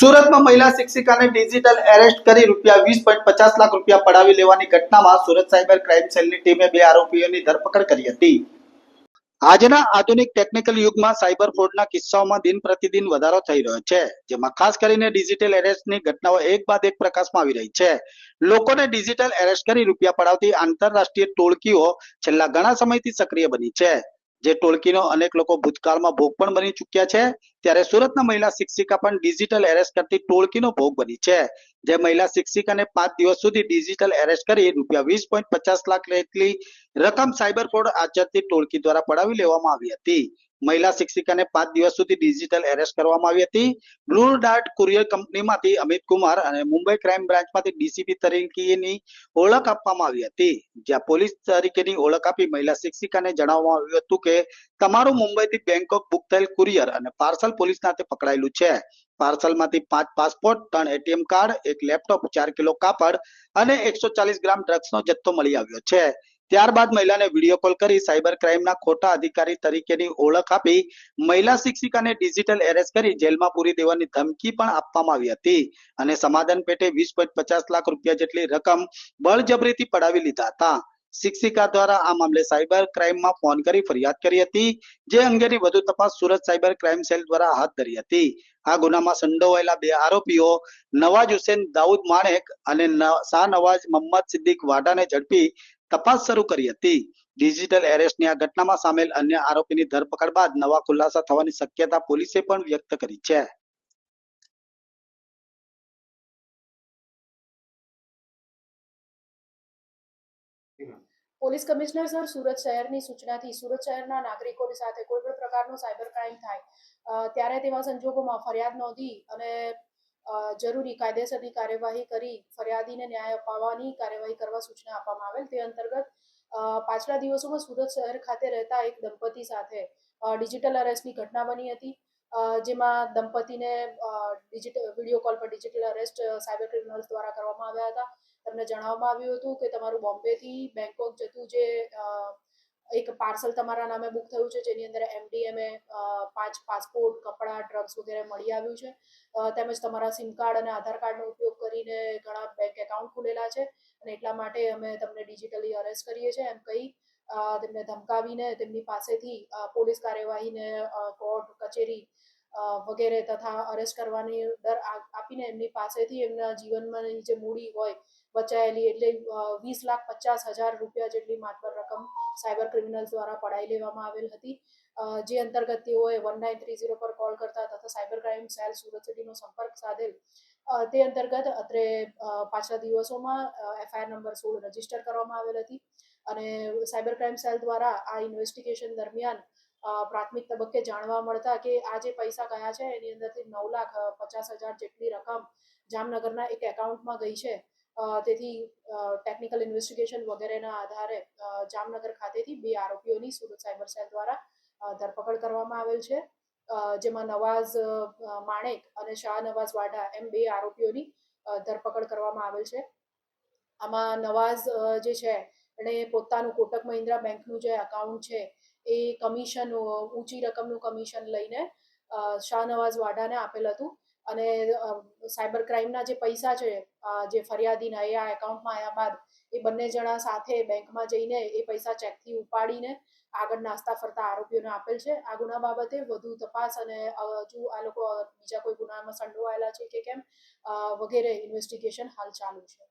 સુરતમાં મહિલા શિક્ષિકાને digital arrest કરી રૂપિયા વીસ પોઈન્ટ પચાસ લાખ રૂપિયા પડાવી લેવાની ઘટનામાં સુરત સાયબર ક્રાઇમ સેલની ટીમે બે આરોપીઓની ધરપકડ કરી હતી. આજના આધુનિક ટેકનિકલ યુગમાં સાયબર ફ્રોડના કિસ્સાઓમાં દિન પ્રતિદિન વધારો થઈ રહ્યો છે, જેમાં ખાસ કરીને ડિજિટલ એરેસ્ટની ઘટનાઓ એક બાદ એક પ્રકાશમાં આવી રહી છે. લોકોને ડિજિટલ એરેસ્ટ કરી રૂપિયા પડાવતી આંતરરાષ્ટ્રીય ટોળકીઓ છેલ્લા ઘણા સમયથી સક્રિય બની છે. જે ટોળકીનો અનેક લોકો ભૂતકાળમાં ભોગ પણ બની ચૂક્યા છે, ત્યારે સુરતના મહિલા શિક્ષિકા પણ ડિજિટલ એરેસ્ટ કરતી ટોળકીનો ભોગ બની છે. જે મહિલા શિક્ષિકાને પાંચ દિવસ સુધી ડિજિટલ એરેસ્ટ કરી રૂપિયા વીસ પોઈન્ટ પચાસ લાખ જેટલી રકમ સાયબર ફ્રોડ આચરતી ટોળકી દ્વારા પડાવી લેવામાં આવી હતી. મહિલા શિક્ષિકાને પાંચ દિવસ સુધી ડિજિટલ એરેસ્ટ કરવામાં આવી હતી. બ્લુ ડાર્ટ કુરિયર કંપનીમાંથી અમિત કુમાર અને મુંબઈ ક્રાઇમ બ્રાન્ચમાંથી ડીસીપી તરીકેની ઓળખ આપવામાં આવી હતી. જ્યાં પોલીસ તરીકેની ઓળખ આપી મહિલા શિક્ષિકાને જણાવવામાં આવ્યું હતું કે, તમારું મુંબઈથી બેંકોક બુક થયેલ કુરિયર અને પાર્સલ પોલીસ નાતે પકડાયેલું છે. પાર્સલમાંથી પાંચ પાસપોર્ટ, ત્રણ એટીએમ કાર્ડ, એક લેપટોપ, ચાર કિલો કાપડ અને એકસો ચાલીસ ગ્રામ ડ્રગ્સનો જથ્થો મળી આવ્યો છે. ત્યારબાદ મહિલાને વીડિયો કોલ કરી સાયબર ક્રાઇમના ખોટા અધિકારી તરીકેની ઓળખ આપી મહિલા શિક્ષિકાને ડિજિટલ એરેસ્ટ કરી જેલમાં પૂરી દેવાની ધમકી પણ આપવામાં આવી હતી અને સમાધાન પેટે વીસ પોઈન્ટ પચાસ લાખ રૂપિયા જેટલી રકમ બળજબરીથી પડાવી લીધા હતા. શિક્ષિકા દ્વારા આ મામલે સાયબર ક્રાઇમમાં ફોન કરી ફરિયાદ કરી હતી, જે અંગેની વધુ તપાસ સુરત સાયબર ક્રાઇમ સેલ દ્વારા હાથ ધરી હતી. આ ગુનામાં સંડોવાયેલા બે આરોપીઓ નવાજ હુસેન દાઉદ માણેક અને શાહ નવાજ મોહમ્મદ સિદ્દીક વાડાને ઝડપી તપાસ શરૂ કરી હતી. ડિજિટલ એરેસ્ટની આ ઘટનામાં સામેલ અન્ય આરોપીની ધરપકડ બાદ નવા ખુલાસા થવાની શક્યતા પોલીસે પણ વ્યક્ત કરી છે. પોલીસ કમિશનર સર, સુરત શહેરની સૂચનાથી સુરત શહેરના નાગરિકોની સાથે કોઈ પણ પ્રકારનો સાયબર ક્રાઇમ થાય ત્યારે તેવા સંજોગોમાં ફરિયાદ નોંધી અને જરૂરી કાયદેસરની કાર્યવાહી કરી, ફરિયાદીને ન્યાય અપાવવાની કાર્યવાહી કરવા સૂચના આપવામાં આવેલ. તે અંતર્ગત પાછલા દિવસોમાં સુરત શહેર ખાતે રહેતા એક દંપતી સાથે ડિજિટલ અરેસ્ટની ઘટના બની હતી. જેમાં દંપતીને ડિજિટલ વીડિયો કોલ પર ડિજિટલ અરેસ્ટ સાયબર ક્રિમિનલ્સ દ્વારા કરવામાં આવ્યા હતા. તમને જણાવવામાં આવ્યું હતું કે તમારું બોમ્બેથી બેંકોક જતું જે એક પાર્સલ તમારા નામે બુક થયું છે, જેની અંદર એમડીએમએ પાંચ પાસપોર્ટ, કપડાં, ડ્રગ્સ વગેરે મળી આવ્યું છે. તેમજ તમારા સિમ કાર્ડ અને આધાર કાર્ડનો ઉપયોગ કરીને ઘણા બેંક એકાઉન્ટ ખુલેલા છે અને એટલા માટે અમે તમને ડિજિટલી અરેસ્ટ કરીએ છીએ. એમ કહી તેમને ધમકાવીને તેમની પાસેથી પોલીસ કાર્યવાહીને કોર્ટ, કચેરી વગેરે તથા અરેસ્ટ કરવાની ડર આપીને એમની પાસેથી એમના જીવનમાં જે મૂડી હોય, બચાયેલી એટલે વીસ લાખ પચાસ હજાર રૂપિયા જેટલી માતબર રકમ સાયબર ક્રિમિનલ્સ દ્વારા પડાવી લેવામાં આવેલ હતી. જે અંતર્ગત તેઓએ વન નાઇન થ્રી ઝીરો પર કોલ કરતા તથા સાયબર ક્રાઇમ સેલ સુરત સિટીનો સંપર્ક સાધેલ. તે અંતર્ગત અત્રે પાછલા દિવસોમાં એફઆઈઆર નંબર સોળ રજિસ્ટર કરવામાં આવેલ હતી અને સાયબર ક્રાઇમ સેલ દ્વારા આ ઇન્વેસ્ટિગેશન દરમિયાન પ્રાથમિક તબક્કે જાણવા મળતા કે આ જે પૈસા ગયા છે, એની અંદરથી નવ લાખ પચાસ હજાર જેટલી રકમ જામનગરના એક એકાઉન્ટમાં ગઈ છે. તેથી ટેકનિકલ ઇન્વેસ્ટિગેશન વગેરેના આધારે જામનગર ખાતેથી બે આરોપીઓની સુરત સાયબર સેલ દ્વારા ધરપકડ કરવામાં આવેલ છે. જેમાં નવાઝ માણેક અને શાહ નવાઝ વાઢા એમ બે આરોપીઓની ધરપકડ કરવામાં આવેલ છે. આમાં નવાઝ જે છે, એણે પોતાનું કોટક મહિન્દ્રા બેંકનું જે અકાઉન્ટ છે એ કમિશન, ઊંચી રકમનું કમિશન લઈને શાહનવાઝ વાડાને આપેલ હતું. અને સાયબર ક્રાઇમના જે પૈસા છે જે ફરિયાદીના, એ આ એકાઉન્ટમાં આવ્યા બાદ એ બંને જણા સાથે બેંકમાં જઈને એ પૈસા ચેકથી ઉપાડીને આગળ નાસ્તા ફરતા આરોપીઓને આપેલ છે. આ ગુના બાબતે વધુ તપાસ અને હજુ આ લોકો બીજા કોઈ ગુનામાં સંડોવાયેલા છે કે કેમ વગેરે ઇન્વેસ્ટિગેશન હાલ ચાલુ છે.